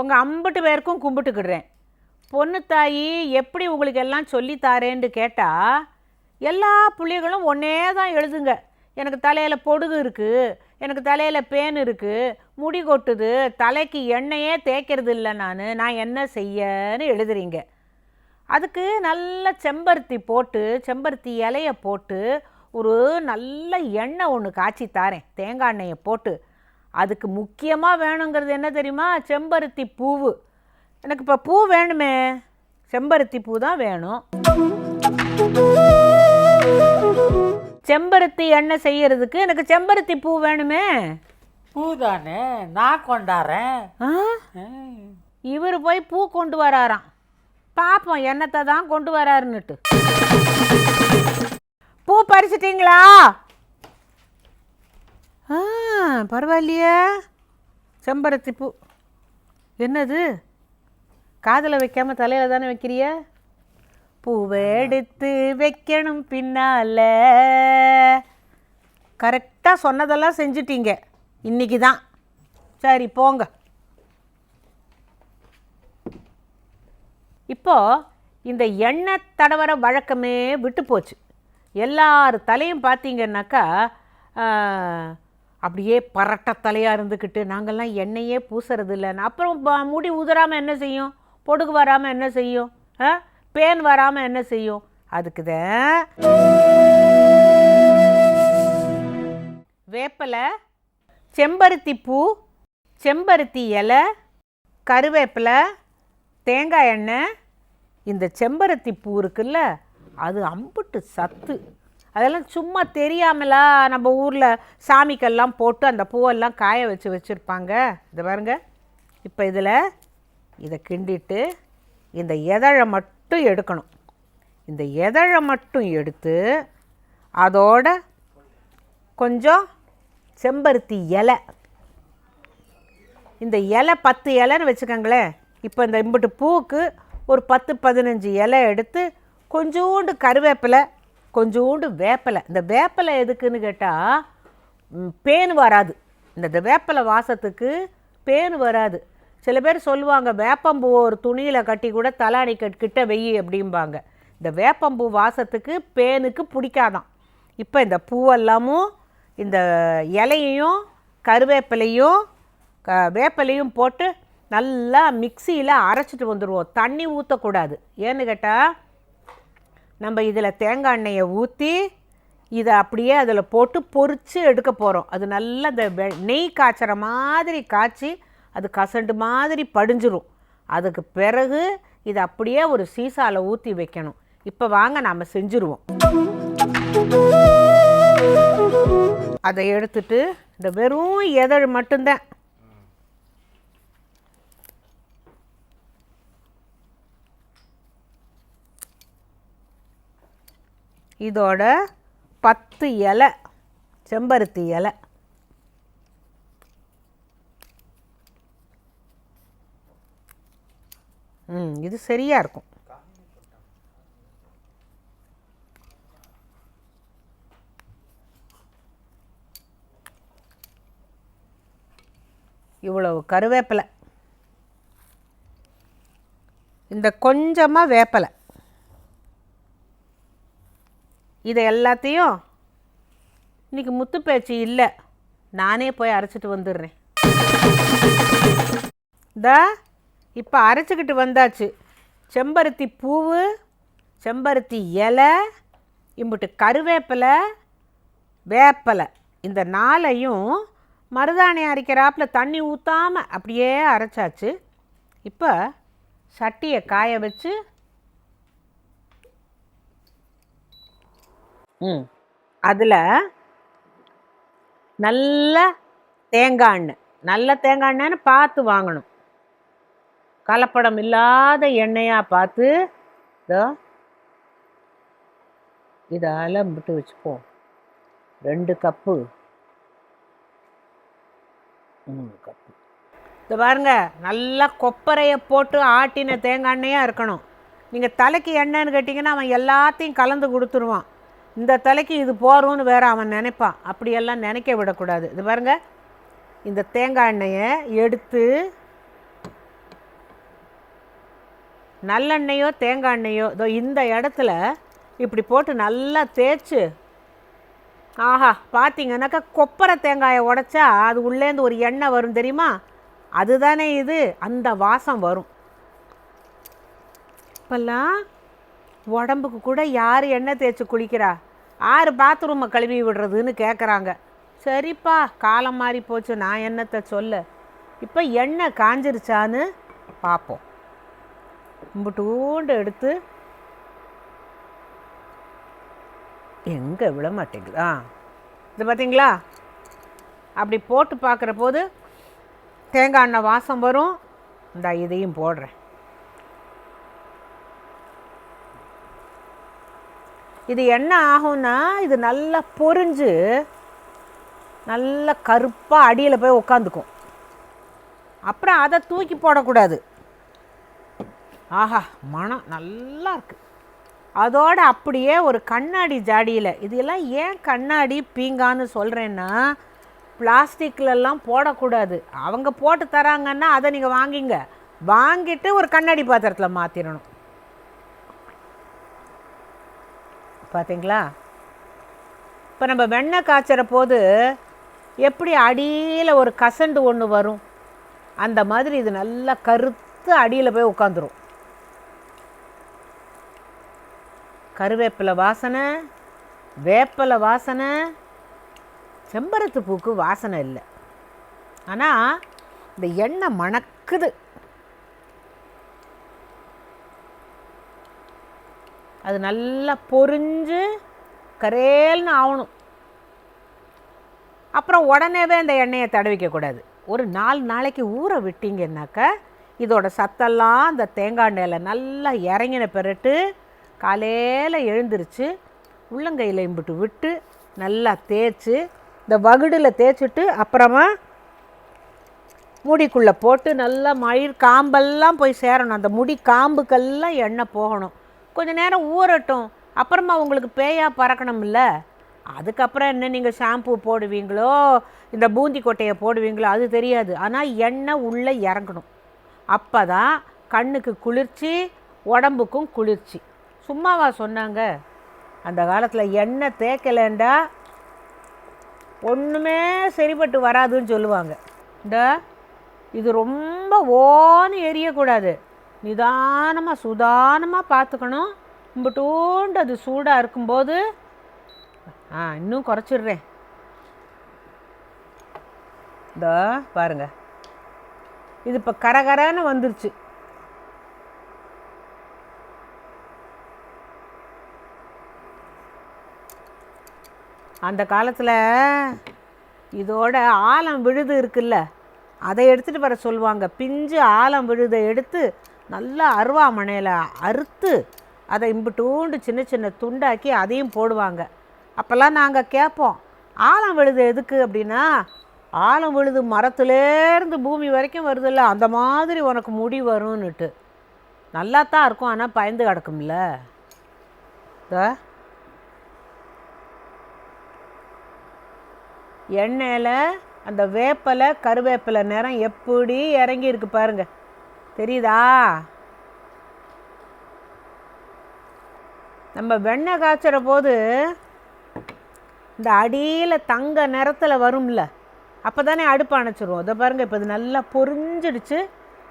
உங்கள் அம்பட்டு பேருக்கும் கும்பிட்டுக்கிடுறேன். பொண்ணு தாயி எப்படி உங்களுக்கு எல்லாம் சொல்லித்தாரேன்னு கேட்டால் எல்லா புள்ளிகளும் ஒன்றே தான் எழுதுங்க. எனக்கு தலையில் பொடுகு இருக்குது எனக்கு தலையில் பேன் இருக்குது முடி கொட்டுது தலைக்கு எண்ணெயே தேய்க்கிறது இல்லை நான் நான் என்ன செய்யன்னு எழுதுறீங்க. அதுக்கு நல்ல செம்பருத்தி போட்டு செம்பருத்தி இலையை போட்டு ஒரு நல்ல எண்ணெய் ஒன்று காய்ச்சி தாரேன். தேங்காய் எண்ணெயை போட்டு அதுக்கு முக்கியமாக வேணுங்கிறது என்ன தெரியுமா? செம்பருத்தி பூவு. எனக்கு இப்போ பூ வேணுமே. செம்பருத்தி பூ தான் வேணும். செம்பருத்தி எண்ணெய் செய்யறதுக்கு எனக்கு செம்பருத்தி பூ வேணுமே. பூதானே? நான் கொண்டாடுறேன் இவர் போய் பூ கொண்டு வராராம். பாப்போம் என்னத்தை தான் கொண்டு வராருன்னுட்டு. பூ பறிச்சிட்டிங்களா? ஆ பரவாயில்லையே. செம்பருத்தி பூ. என்னது? காதில் வைக்காமல் தலையில் தானே வைக்கிறிய? பூவை எடுத்து வைக்கணும் பின்னால. கரெக்டாக சொன்னதெல்லாம் செஞ்சிட்டீங்க. இன்னைக்கு தான் சரி போங்க. இப்போ இந்த எண்ணெய் தடவர வழக்கமே விட்டு போச்சு. எல்லார் தலையும் பார்த்தீங்கன்னாக்கா அப்படியே பரட்டத்தலையாக இருந்துக்கிட்டு நாங்கள்லாம் எண்ணெயே பூசுறது இல்லைன்னு அப்புறம் முடி உதறாமல் என்ன செய்யும்? பொடுகு வராமல் என்ன செய்யும்? ஆ? பேன் வராமல் என்ன செய்யும்? அதுக்கு தான் வேப்பலை செம்பருத்தி பூ செம்பருத்தி இலை கருவேப்பிலை தேங்காய் எண்ணெய் இந்த செம்பருத்தி பூ இருக்குல்ல அது அம்புட்டு சத்து. அதெல்லாம் சும்மா தெரியாமலா நம்ம ஊரில் சாமிக்கெல்லாம் போட்டு அந்த பூவெல்லாம் காய வச்சு வச்சுருப்பாங்க. இதை பாருங்க. இப்போ இதில் இதை கிண்டிட்டு இந்த எதழை மட்டும் எடுக்கணும். இந்த எதழை மட்டும் எடுத்து அதோட கொஞ்சம் செம்பருத்தி இலை. இந்த இலை பத்து இலைன்னு வச்சுக்கோங்களேன். இப்போ இந்த இம்புட்டு பூவுக்கு ஒரு பத்து பதினஞ்சு இலை எடுத்து கொஞ்சோண்டு கருவேப்பிலை கொஞ்சோண்டு வேப்பிலை. இந்த வேப்பிலை எதுக்குன்னு கேட்டால் பேன் வராது. இந்த இந்த வேப்பிலை வாசத்துக்கு பேன் வராது. சில பேர் சொல்லுவாங்க வேப்பம்பூ ஒரு துணியில் கட்டி கூட தலாணி கிட்ட வெயி அப்படிம்பாங்க. இந்த வேப்பம்பூ வாசத்துக்கு பேனுக்கு பிடிக்காதான். இப்போ இந்த பூவெல்லாமும் இந்த இலையையும் கருவேப்பிலையும் க வேப்பிலையும் போட்டு நல்லா மிக்சியில் அரைச்சிட்டு வந்துடுவோம் தண்ணி ஊற்றக்கூடாது ஏன்னு கேட்டால் நம்ம இதில் தேங்காய் எண்ணெயை ஊற்றி இதை அப்படியே அதில் போட்டு பொறித்து எடுக்க போகிறோம் அது நல்லா இந்த வெ- நெய் காய்ச்சற மாதிரி காய்ச்சி அது கசண்டு மாதிரி படிஞ்சிரும். அதுக்கு பிறகு இதை அப்படியே ஒரு சீசாவில் ஊற்றி வைக்கணும். இப்போ வாங்க நாம் செஞ்சுருவோம். அதை எடுத்துட்டு இந்த வெறும் எதழ் மட்டும்தான். இதோட பத்து இலை செம்பருத்தி இலை. ம் இது சரியாக இருக்கும். இவ்வளவு கருவேப்பிலை. இந்த கொஞ்சமாக வேப்பலை. இதை எல்லாத்தையும் இன்னைக்கு முத்து பேச்சு இல்லை. நானே போய் அரைச்சிட்டு வந்துடுறேன். தா இப்போ அரைச்சிக்கிட்டு வந்தாச்சு. செம்பருத்தி பூவு செம்பருத்தி இலை இம்புட்டு கருவேப்பிலை வேப்பலை. இந்த நாளையும் மருதாணி அரைக்கிறாப்புல தண்ணி ஊற்றாம அப்படியே அரைச்சாச்சு. இப்போ சட்டியை காய வச்சு ம் அதில் நல்ல தேங்காய் எண்ணெய் நல்ல தேங்காய் எண்ணெய்னு பார்த்து வாங்கணும். கலப்படம் இல்லாத எண்ணெயாக பார்த்து இதோ இதால் விட்டு வச்சுப்போம் ரெண்டு கப்பு. மூணு கப்பு. இது பாருங்க நல்லா கொப்பரையை போட்டு ஆட்டின தேங்காய் எண்ணெயாக இருக்கணும். நீங்கள் தலைக்கு எண்ணெய்னு கேட்டிங்கன்னா அவன் எல்லாத்தையும் கலந்து கொடுத்துருவான். இந்த தலைக்கு இது போகிறோன்னு வேற அவன் நினைப்பான். அப்படியெல்லாம் நினைக்க விடக்கூடாது. இது பாருங்க. இந்த தேங்காய் எண்ணெயை எடுத்து நல்லெண்ணெயோ தேங்காய் எண்ணெயோ இதோ இந்த இடத்துல இப்படி போட்டு நல்லா தேய்ச்சி. ஆஹா பார்த்தீங்கன்னாக்கா கொப்பரை தேங்காயை உடைச்சா அது உள்ளேருந்து ஒரு எண்ணெய் வரும் தெரியுமா? அதுதானே இது. அந்த வாசம் வரும். இப்போல்லாம் உடம்புக்கு கூட யார் எண்ணெய் தேய்ச்சி குளிக்கிறா? ஆறு பாத்ரூமை கழுவி விடுறதுன்னு கேட்குறாங்க சரிப்பா காலம் மாறி போச்சு நான் என்னத்தை சொல்ல? இப்போ எண்ணெய் காஞ்சிருச்சான்னு பார்ப்போம் இம்புட்டூண்டு எடுத்து எங்கே விழ மாட்டேங்குது? ஆ இது பார்த்தீங்களா அப்படி போட்டு பார்க்குற போது தேங்காய் எண்ணெய் வாசம் வரும். இந்த இதையும் போடுறேன். இது என்ன ஆகும்னா இது நல்லா பொரிஞ்சு நல்லா கருப்பாக அடியில் போய் உக்காந்துக்கும். அப்புறம் அதை தூக்கி போடக்கூடாது. ஆஹா மனம் நல்லா இருக்குது அதோட அப்படியே ஒரு கண்ணாடி ஜாடியில் இதெல்லாம் ஏன் கண்ணாடி பீங்கான்னு சொல்கிறேன்னா பிளாஸ்டிக்லலாம் போடக்கூடாது. அவங்க போட்டு தராங்கன்னா அதை நீங்கள் வாங்கிங்க. வாங்கிட்டு ஒரு கண்ணாடி பாத்திரத்தில் மாற்றிடணும் பார்த்தீங்களா இப்போ நம்ம வெண்ணெய் காய்ச்சற போது எப்படி அடியில் ஒரு கசண்டு ஒன்று வரும்? அந்த மாதிரி இது நல்லா கருத்து அடியில் போய் உட்காந்துரும் கருவேப்பிலை வாசனை வேப்பலை வாசனை செம்பருத்து பூக்கு வாசனை இல்லை. ஆனால் இந்த எண்ணெய் மணக்குது. அது நல்லா பொறிஞ்சு கரேல்னு ஆகணும் அப்புறம் உடனேவே அந்த எண்ணெயை தடவிக்கக்கூடாது. ஒரு நாலு நாளைக்கு ஊற விட்டீங்கன்னாக்கா இதோட சத்தெல்லாம் அந்த தேங்காய் எண்ணெயில் நல்லா இறங்கின பிறட்டு காலையில் எழுந்திருச்சு உள்ளங்கையில் இம்பிட்டு விட்டு நல்லா தேய்ச்சி இந்த வகுடில் தேய்ச்சிட்டு அப்புறமா முடிக்குள்ளே போட்டு நல்லா மயிர் காம்பெல்லாம் போய் சேரணும். அந்த முடி காம்புக்கெல்லாம் எண்ணெய் போகணும். கொஞ்ச நேரம் ஊறட்டும். அப்புறமா உங்களுக்கு பேயா பறக்கணும்ல? அதுக்கப்புறம் என்ன நீங்கள் ஷாம்பு போடுவீங்களோ இந்த பூந்தி கொட்டையை போடுவீங்களோ அது தெரியாது. ஆனால் எண்ணெய் உள்ளே இறங்கணும். அப்போ தான் கண்ணுக்கு குளிர்ச்சி உடம்புக்கும் குளிர்ச்சி. சும்மாவா சொன்னாங்க. அந்த காலத்தில் எண்ணெய் தேய்க்கலேண்டா ஒன்றுமே சரிப்பட்டு வராதுன்னு சொல்லுவாங்க. இந்த இது ரொம்ப ஓன்னு எரியக்கூடாது. நிதானமாக சுதானமாக பார்த்துக்கணும். இம்பட்டோண்டு அது சூடாக இருக்கும்போது ஆ இன்னும் குறைச்சிடுறேன். இதோ பாருங்க. இது இப்போ கரகரன்னு வந்துருச்சு. அந்த காலத்தில் இதோட ஆலம் விழுது இருக்குல்ல அதை எடுத்துகிட்டு வர சொல்லுவாங்க. பிஞ்சு ஆலம் விழுதை எடுத்து நல்லா அருவாமனையில் அறுத்து அதை இம்பிட்டூண்டு சின்ன சின்ன துண்டாக்கி அதையும் போடுவாங்க. அப்போல்லாம் நாங்கள் கேட்போம் ஆலம் விழுது எதுக்கு? அப்படின்னா ஆலம் விழுது மரத்துலேருந்து பூமி வரைக்கும் வருதுல்ல அந்த மாதிரி உனக்கு முடி வரும்னுட்டு. நல்லா தான் இருக்கும் ஆனால் பயந்து கிடக்கும்ல. எண்ணெயில் அந்த வேப்பலை கருவேப்பிலை நிறம் எப்படி இறங்கி இருக்கு பாருங்கள் தெரியுதா? நம்ம வெண்ணெய் காய்ச்சுற போது இந்த அடியில் தங்க நிறத்தில் வரும்ல அப்போ தானே அடுப்பை அணைச்சிருவோம். இதை பாருங்கள் இப்போ இது நல்லா பொறிஞ்சிடுச்சு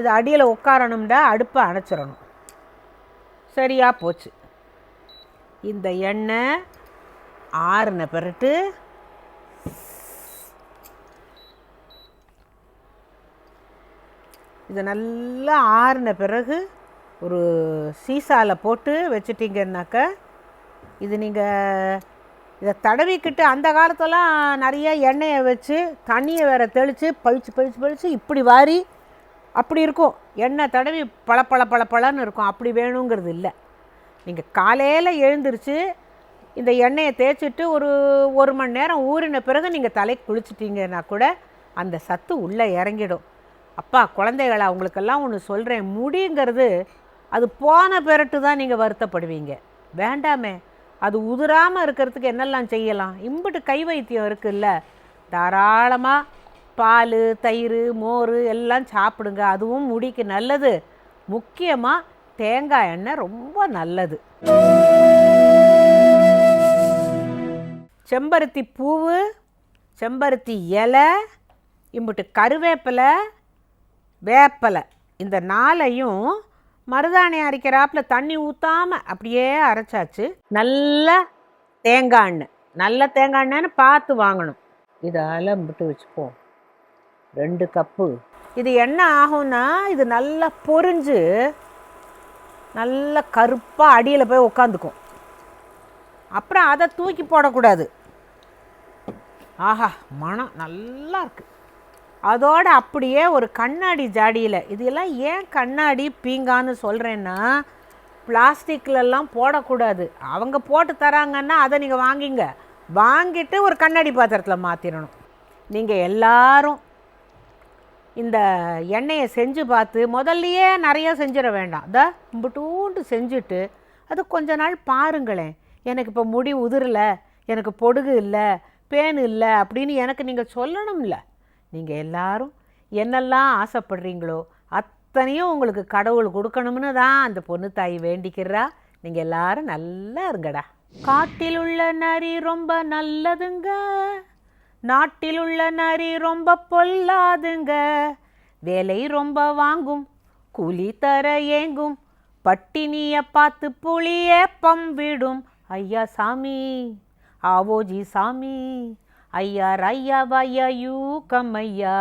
இது அடியில் உட்காரணும்டா அடுப்பை அணைச்சிடணும். சரியாக போச்சு. இந்த எண்ணெய் ஆறுன பிறட்டு இது நல்லா ஆறின பிறகு ஒரு சீசாவில் போட்டு வச்சுட்டிங்கன்னாக்கா இது நீங்கள் இதை தடவிக்கிட்டு அந்த காலத்தெல்லாம் நிறைய எண்ணெயை வச்சு தண்ணியை வேற தெளித்து பழிச்சு பழிச்சு பழித்து இப்படி வாரி அப்படி இருக்கும். எண்ணெய் தடவி பள பள இருக்கும். அப்படி வேணுங்கிறது இல்லை. நீங்கள் காலையில் எழுந்திரிச்சு இந்த எண்ணெயை தேய்ச்சிட்டு ஒரு ஒரு மணி நேரம் ஊறின பிறகு நீங்கள் தலைக்கு குளிச்சிட்டிங்கன்னா கூட அந்த சத்து உள்ளே இறங்கிடும். அப்பா குழந்தைகளா உங்களுக்கெல்லாம் ஒன்று சொல்கிறேன் முடிங்கிறது அது போன பிறட்டு தான் நீங்கள் வருத்தப்படுவீங்க. வேண்டாமே. அது உதிராமல் இருக்கிறதுக்கு என்னெல்லாம் செய்யலாம்? இம்புட்டு கை வைத்தியம் இருக்குல்ல. தாராளமாக பால் தயிர் மோர் எல்லாம் சாப்பிடுங்க. அதுவும் முடிக்கு நல்லது. முக்கியமாக தேங்காய் எண்ணெய் ரொம்ப நல்லது. செம்பருத்தி பூவு செம்பருத்தி இலை இம்புட்டு கருவேப்பிலை வேப்பலை. இந்த நாளையும் மருதாணி அரைக்கிறாப்புல தண்ணி ஊற்றாம அப்படியே அரைச்சாச்சு. நல்ல தேங்காய் எண்ணெய் நல்ல தேங்காய் எண்ணெய்னு பார்த்து வாங்கணும். இதை அலம்பிட்டு வச்சுப்போம். ரெண்டு கப்பு. இது என்ன ஆகும்னா இது நல்லா பொரிஞ்சு நல்ல கருப்பாக அடியில் போய் உக்காந்துக்கும். அப்புறம் அதை தூக்கி போடக்கூடாது. ஆஹா மனம் நல்லா இருக்குது அதோட அப்படியே ஒரு கண்ணாடி ஜாடியில் இதெல்லாம் ஏன் கண்ணாடி பீங்கான்னு சொல்கிறேன்னா பிளாஸ்டிக்லலாம் போடக்கூடாது. அவங்க போட்டு தராங்கன்னா அதை நீங்கள் வாங்கிங்க. வாங்கிட்டு ஒரு கண்ணாடி பாத்திரத்தில் மாற்றிடணும் நீங்கள் எல்லாரும் இந்த எண்ணெயை செஞ்சு பார்த்து முதல்லையே நிறையா செஞ்சிட வேண்டாம். இந்த இம்புட்டூண்டு செஞ்சுட்டு அது கொஞ்ச நாள் பாருங்களேன். எனக்கு இப்போ முடி உதிரல எனக்கு பொடுகு இல்லை பேன் இல்லை அப்படின்னு எனக்கு நீங்கள் சொல்லணும்ல. நீங்கள் எல்லாரும் என்னெல்லாம் ஆசைப்படுறீங்களோ அத்தனையும் உங்களுக்கு கடவுள் கொடுக்கணும்னு தான் அந்த பொண்ணு தாய் வேண்டிக்கிறா. நீங்கள் எல்லாரும் நல்லா இருங்கடா. காட்டில் உள்ள நரி ரொம்ப நல்லதுங்க. நாட்டில் உள்ள நரி ரொம்ப பொல்லாதுங்க. வேலை ரொம்ப வாங்கும் கூலி தர ஏங்கும் பட்டினிய பார்த்து புளியே பம்பிடும் ஐயா சாமி ஆவோஜி சாமி ஐயா ஐயா வையா யூ கம்மையா